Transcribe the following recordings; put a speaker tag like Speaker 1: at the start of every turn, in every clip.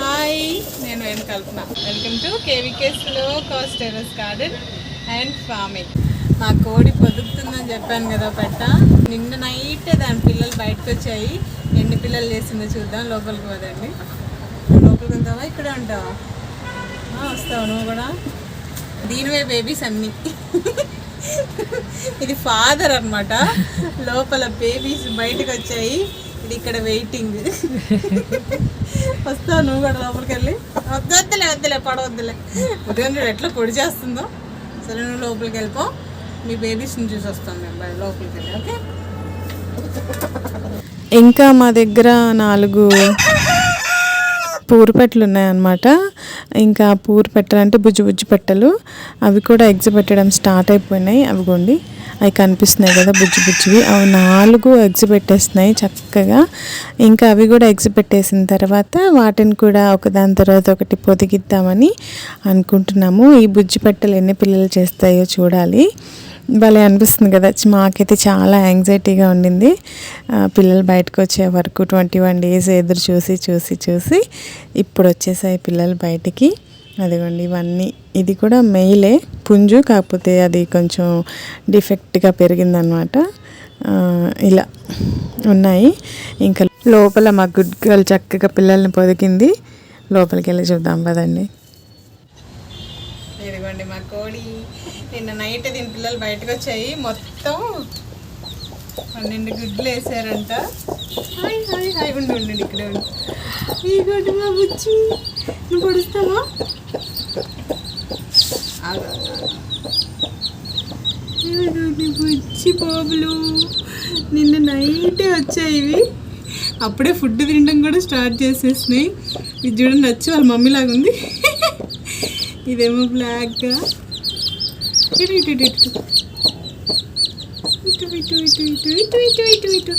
Speaker 1: Hi నేను ఏం Kalpana. Welcome to కేవీకేస్లో cost terrace garden and farming. మా కోడి పొదుగుతుందని చెప్పాను కదా పెట్ట నిన్న నైట్ దాని పిల్లలు బయటకు వచ్చాయి. ఎన్ని పిల్లలు చేసిందో చూద్దాం లోపలికి పోదండి. లోపలికి వెళ్తావా ఇక్కడ ఉంటావా? వస్తావు నువ్వు కూడా? దీనివే బేబీస్ అన్నీ. ఇది ఫాదర్ అన్నమాట. లోపల బేబీస్ బయటకు వచ్చాయి. ఇది ఇక్కడ వెయిటింగ్ వస్తావు నువ్వు కూడా లోపలికి వెళ్ళి. వద్దు వద్దులే పడవద్దులే. ఉదయం ఎట్లా పొడి చేస్తుందో. సరే నువ్వు లోపలికి వెళ్ళిపో. మీ బేబీస్ని చూసి వస్తాం మేము లోపలికి వెళ్ళి ఓకే? ఇంకా మా దగ్గర నాలుగు పూరపెట్లు ఉన్నాయన్నమాట. ఇంకా పూరు పెట్టలు అంటే బుజ్జి బుజ్జి పెట్టలు. అవి కూడా ఎగ్స్ పెట్టడం స్టార్ట్ అయిపోయినాయి. అవి కొండి అవి కనిపిస్తున్నాయి కదా బుజ్జి బుజ్జివి. అవి నాలుగు ఎగ్స్ పెట్టేస్తున్నాయి చక్కగా. ఇంకా అవి కూడా ఎగ్స్ పెట్టేసిన తర్వాత వాటిని కూడా ఒకదాని తర్వాత ఒకటి పొదిగిద్దామని అనుకుంటున్నాము. ఈ బుజ్జి పెట్టలు ఎన్ని పిల్లలు చేస్తాయో చూడాలి. భలే అనిపిస్తుంది కదా. మాకైతే చాలా యాంగ్జైటీగా ఉండింది. పిల్లలు బయటకు వచ్చే వరకు ట్వంటీ వన్ డేస్ ఎదురు చూసి చూసి చూసి ఇప్పుడు వచ్చేసాయి పిల్లలు బయటికి. అదిగోండి ఇవన్నీ. ఇది కూడా మెయిలే. పుంజు కాకపోతే అది కొంచెం డిఫెక్ట్గా పెరిగిందనమాట ఇలా ఉన్నాయి. ఇంకా లోపల మా గుడ్ గర్ల్ చక్కగా పిల్లల్ని పొదిగింది. లోపలికి వెళ్ళి చూద్దాం పదండి. ఇదిగోండి మా కోడి. నిన్న నైట్ దీని పిల్లలు బయటకు వచ్చాయి. మొత్తం పన్నెండు గుడ్లు వేసారంట. Hi hi hi. ఉండి ఉండండి ఇక్కడ గడ్డి మా బుచ్చి నువ్వు పొడుస్తావా. ఇదిగోండి బుచ్చి పోపులు నిన్న నైటే వచ్చాయి ఇవి. అప్పుడే ఫుడ్ తినడం కూడా స్టార్ట్ చేసేసినాయి. ఇది చూడండి వచ్చి వాళ్ళ మమ్మీ లాగా ఉంది ఇదేమో బ్లాక్గా ఇటు ఇటు ఇటు ఇటు. ఇటు ఇటు ఇటు ఇటు ఇటు ఇటు ఇటు ఇటు.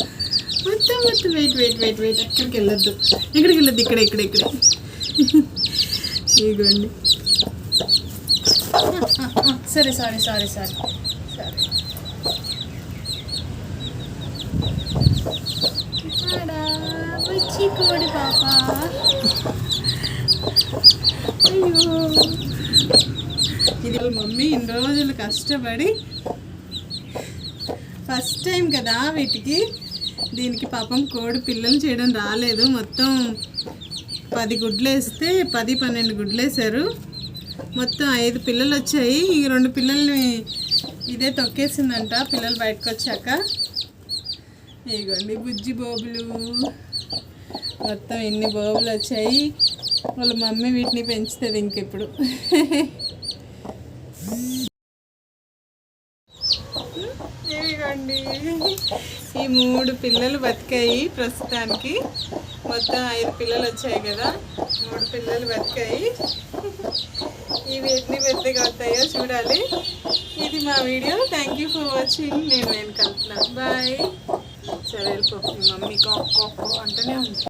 Speaker 1: మొత్తం మొత్తం వెయిట్ వెయిట్ వెయిట్ వెయిట్ ఎక్కడికి వెళ్ళొద్దు. ఎక్కడికి వెళ్ళొద్దు? ఇక్కడ ఇక్కడ ఇక్కడ. ఇదిగోండి. సరే సారీ సారీ సారీ. సరే. వచ్చి కోడి పాప. ఇది మమ్మీ ఇన్ని రోజులు కష్టపడి ఫస్ట్ టైం కదా వీటికి. దీనికి పాపం కోడి పిల్లలు చేయడం రాలేదు. మొత్తం పది గుడ్లు వేస్తే పది పన్నెండు గుడ్లు వేసారు మొత్తం ఐదు పిల్లలు వచ్చాయి. ఈ రెండు పిల్లల్ని ఇదే తొక్కేసిందంట పిల్లలు బయటకు వచ్చాక ఇదిగోండి బుజ్జి బోబులు. మొత్తం ఎన్ని బోబులు వచ్చాయి. వాళ్ళ మమ్మీ వీటిని పెంచుతుంది ఇంకెప్పుడు. ఇదిగోండి. ఈ మూడు పిల్లలు బతికాయి ప్రస్తుతానికి. మొత్తం ఐదు పిల్లలు వచ్చాయి కదా. మూడు పిల్లలు బతికాయి. ఇవి ఎన్ని పెద్దగా అవుతాయో చూడాలి. ఇది మా video. Thank you for watching నేను నేను కలుపుతున్నాను బాయ్ సరే వెళ్ళిపో. మమ్మీ కాక్ కాక్ అంటూనే ఉంది.